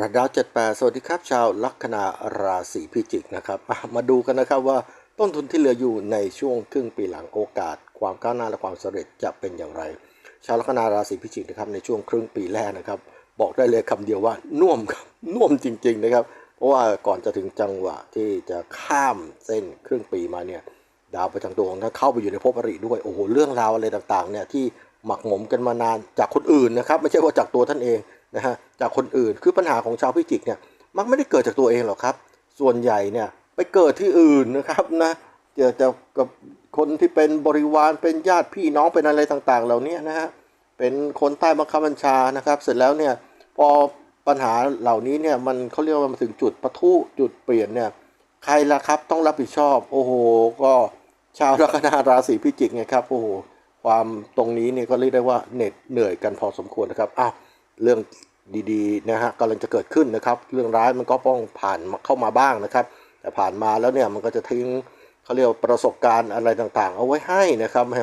ระดาวเจ็ดแปดสวัสดีครับ ชาวลัคนาราศีพิจิกนะครับ มาดูกันนะครับว่าต้นทุนที่เหลืออยู่ในช่วงครึ่งปีหลังโอกาส ความก้าวหน้าและความสำเร็จจะเป็นอย่างไร ชาวลัคนาราศีพิจิกนะครับในช่วงครึ่งปีแรกนะครับ บอกได้เลยคำเดียวว่าน่วมครับน่วมจริง ๆนะครับ เพราะว่าก่อนจะถึงจังหวะที่จะข้ามเส้นครึ่งปีมาเนี่ยดาวประจำตัวของท่านเข้าไปอยู่ในภพอริด้วยโอ้โหเรื่องราวอะไรต่างๆเนี่ยที่หมักหมมกันมานานจากคนอื่นนะครับ ไม่ใช่ว่าจากตัวท่านเอง นะฮะจากคนอื่นคือปัญหาของชาวพิจิกเนี่ยมักไม่ได้เกิดจากตัวเองหรอกครับ ส่วนใหญ่เนี่ยไปเกิดที่อื่นนะครับนะเจอจะกับคนที่เป็นบริวารเป็นญาติพี่น้องเป็นอะไรต่างๆ เหล่านี้นะฮะเป็นคนใต้บังคับบัญชานะครับ เสร็จแล้วเนี่ยพอปัญหาเหล่านี้เนี่ยมันเขาเรียกว่ามาถึงจุดปะทุจุดเปลี่ยนเนี่ยใครล่ะครับต้องรับผิดชอบ โอ้โห ก็ชาวลัคนาราศีพิจิกไงครับโอ้โหความตรงนี้เนี่ยก็เรียกได้ว่าเหน็ดเหนื่อยกันพอสมควรนะครับอ้าวเรื่อง ดีๆนะฮะกำลังจะเกิดขึ้นนะครับ เรื่องร้ายมันก็ต้องผ่านเข้ามาบ้างนะครับ แต่ผ่านมาแล้วเนี่ยมันก็จะทิ้งเขาเรียกว่าประสบการณ์อะไรต่างๆ เอาไว้ให้นะครับไม่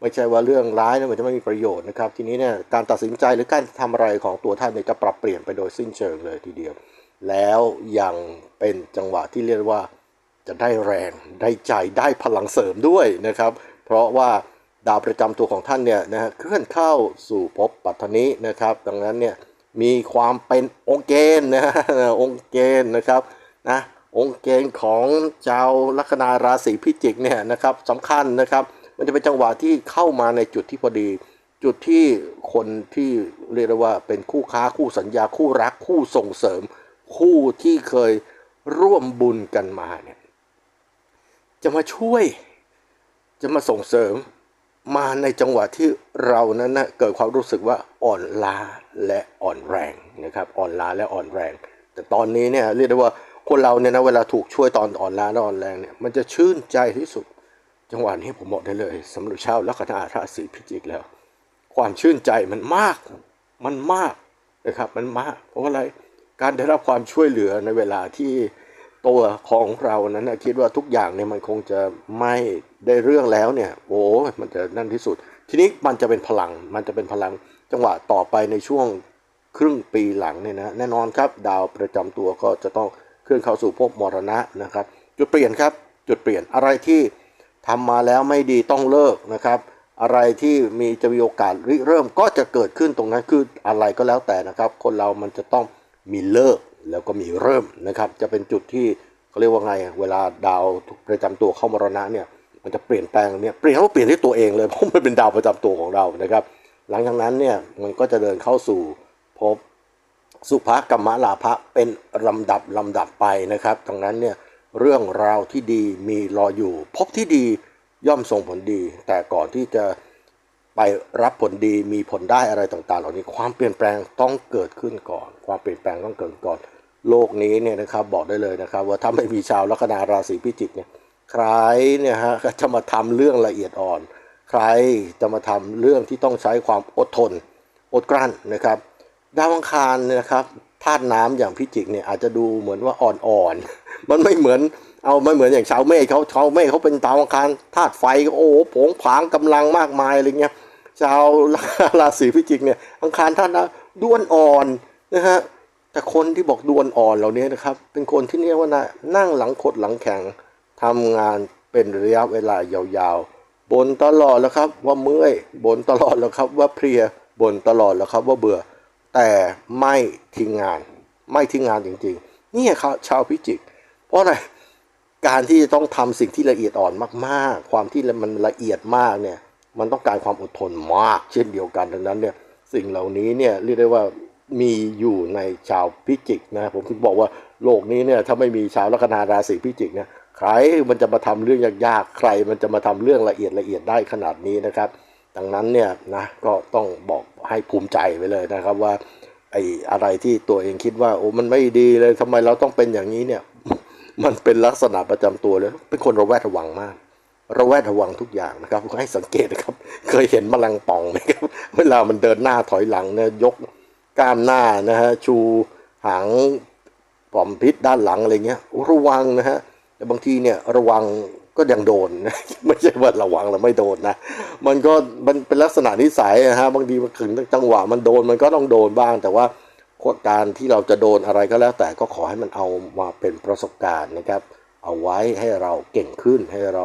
ไม่ใช่ว่าเรื่องร้ายนี่ยมันจะไม่มีประโยชน์นะครับ ทีนี้เนี่ยการตัดสินใจหรือการทำอะไรของตัวท่านเนี่ยจะปรับเปลี่ยนไปโดยสิ้นเชิงเลยทีเดียว แล้วยังเป็นจังหวะที่เรียกว่าจะได้แรงได้ใจได้พลังเสริมด้วยนะครับ เพราะว่าดาวประจำตัวของท่านเนี่ยนะฮะเคลื่อนเข้าสู่ภพปัตตนินะครับ ดังนั้นเนี่ย มีความเป็นองค์เกณฑ์นะฮะองค์เกณฑ์นะครับนะองค์เกณฑ์ของชาลัคนาราศีพิจิกเนี่ยนะครับสำคัญนะครับมันจะเป็นจังหวะที่เข้ามาในจุดที่พอดี จุดที่คนที่เรียกว่าเป็นคู่ค้าคู่สัญญาคู่รักคู่ส่งเสริม คู่ที่เคยร่วมบุญกันมาเนี่ยจะมาช่วยจะมาส่งเสริม มาในจังหวะที่เรานั้นนะเกิดความรู้สึกว่าอ่อนล้าและอ่อนแรงนะครับอ่อนล้าและอ่อนแรง แต่ตอนนี้เนี่ยเรียกได้ว่าคนเราเนี่ยนะเวลาถูกช่วยตอนอ่อนล้าและอ่อนแรงเนี่ยมันจะชื่นใจที่สุด จังหวะนี้ผมบอกได้เลยสำหรับชาวลัคนาราศีพิจิกแล้ว ความชื่นใจมันมาก มันมากนะครับมันมาก เพราะว่าอะไรการได้รับความช่วยเหลือในเวลาที่ ตัวของเรานั้นนะคิดว่าทุกอย่างเนี่ยมันคงจะไม่ได้เรื่องแล้วเนี่ยโอ้มันจะนั่นที่สุด ทีนี้มันจะเป็นพลังมันจะเป็นพลังจังหวะต่อไปในช่วงครึ่งปีหลังเนี่ยนะแน่นอนครับดาวประจำตัวก็จะต้องเคลื่อนเข้าสู่ภพมรณะนะครับ จุดเปลี่ยนครับจุดเปลี่ยนอะไรที่ทำมาแล้วไม่ดีต้องเลิกนะครับ อะไรที่มีจะมีโอกาสริเริ่มก็จะเกิดขึ้นตรงนั้นคืออะไรก็แล้วแต่นะครับ คนเรามันจะต้องมีเลิก แล้วก็มีเริ่มนะครับ จะเป็นจุดที่เขาเรียกว่าไง เวลาดาวประจำตัวเข้ามรณะเนี่ย มันจะเปลี่ยนแปลงเนี่ยเปลี่ยนก็เปลี่ยนที่ตัวเองเลยเพราะมันเป็นดาวประจำตัวของเรานะครับ หลังจากนั้นเนี่ยมันก็จะเดินเข้าสู่ภพสุภกรรมลาภะเป็นลำดับลำดับไปนะครับดังนั้นเนี่ยเรื่องราวที่ดีมีรออยู่ พบที่ดีย่อมส่งผลดี แต่ก่อนที่จะ ไปรับผลดีมีผลได้อะไรต่างๆ เหล่านี้ความเปลี่ยนแปลงต้องเกิดขึ้นก่อน ความเปลี่ยนแปลงต้องเกิดก่อน โลกนี้เนี่ยนะครับบอกได้เลยนะครับ ว่าถ้าไม่มีชาวลัคนาราศีพิจิกเนี่ยใครเนี่ยฮะจะมาทำเรื่องละเอียดอ่อน ใครจะมาทำเรื่องที่ต้องใช้ความอดทน อดกลั้นนะครับดาวอังคารนะครับธาตุน้ำอย่างพิจิกเนี่ยอาจจะดูเหมือนว่าอ่อนๆมันไม่เหมือนเอาไม่เหมือนอย่างชาวเมฆเขาชาวเมฆเขาเป็นดาวอังคารธาตุไฟโอ้โหผงผางกำลังมากมายอะไรเงี้ย ชาวราศีพิจิกเนี่ยอังคารธาตุน้ำด้วนอ่อนนะฮะแต่คนที่บอกด้วนอ่อนเหล่านี้นะครับ เป็นคนที่เรียกว่านะนั่งหลังคดหลังแข็งทำงานเป็นระยะเวลายาวๆบ่นตลอดแล้วครับว่าเมื่อยบ่นตลอดแล้วครับว่าเพลียบ่นตลอดแล้วครับว่าเบื่อ แต่ไม่ทิ้งงาน ไม่ทิ้งงานจริงๆ นี่ครับชาวพิจิก เพราะอะไรการที่จะต้องทำสิ่งที่ละเอียดอ่อนมากๆ ความที่มันละเอียดมากเนี่ย มันต้องการความอดทนมากเช่นเดียวกันดังนั้นเนี่ยสิ่งเหล่านี้เนี่ยเรียกได้ว่ามีอยู่ในชาวพิจิกนะผมถึงบอกว่าโลกนี้เนี่ยถ้าไม่มีชาวลัคนาราศีพิจิกเนี่ยใครมันจะมาทำเรื่องยากๆใครมันจะมาทำเรื่องละเอียดละเอียดได้ขนาดนี้นะครับ ดังนั้นเนี่ยนะก็ต้องบอกให้ภูมิใจไปเลยนะครับว่าไอ้อะไรที่ตัวเองคิดว่าโอ้มันไม่ดีเลยทำไมเราต้องเป็นอย่างนี้เนี่ยมันเป็นลักษณะประจำตัวเลย เป็นคนระแวดระวังมาก ระแวดระวังทุกอย่างนะครับให้สังเกตนะครับ เคยเห็นแมลงป่องไหมครับเวลามันเดินหน้าถอยหลังเนี่ยยกก้ามหน้านะฮะชูหางปอมพิษด้านหลังอะไรเงี้ยระวังนะฮะแต่บางทีเนี่ยระวังก็ยังโดนนะไม่ใช่ว่าระวังแล้วไม่โดนนะมันก็มันเป็นลักษณะนิสัยนะฮะบางทีมันถึงจังหวะมันโดนมันก็ต้องโดนบ้าง แต่ว่าการที่เราจะโดนอะไรก็แล้ว แต่ก็ขอให้มันเอามาเป็นประสบการณ์นะครับ เอาไว้ให้เราเก่งขึ้นให้เรา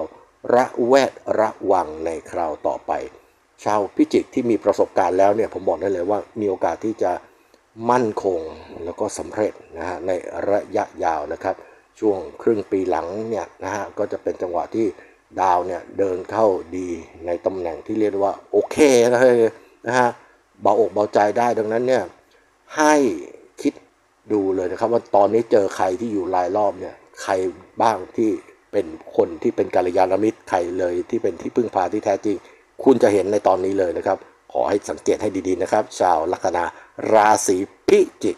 ระแวดระวังในคราวต่อไป ชาวพิจิกที่มีประสบการณ์แล้วเนี่ยผมบอกได้เลยว่ามีโอกาสที่จะมั่นคงแล้วก็สำเร็จนะฮะในระยะยาวนะครับ ช่วงครึ่งปีหลังเนี่ยนะฮะก็จะเป็นจังหวะที่ดาวเนี่ยเดินเข้าดีในตำแหน่งที่เรียกว่าโอเคนะนะฮะเบาอกเบาใจได้ดังนั้นเนี่ยให้คิดดูเลยนะครับว่าตอนนี้เจอใครที่อยู่รายรอบเนี่ยใครบ้างที่ เป็นคนที่เป็นกัลยาณมิตรใครเลยที่เป็นที่พึ่งพาที่แท้จริง คุณจะเห็นในตอนนี้เลยนะครับ ขอให้สังเกตให้ดีๆนะครับ ชาวลัคนาราศีพิจิก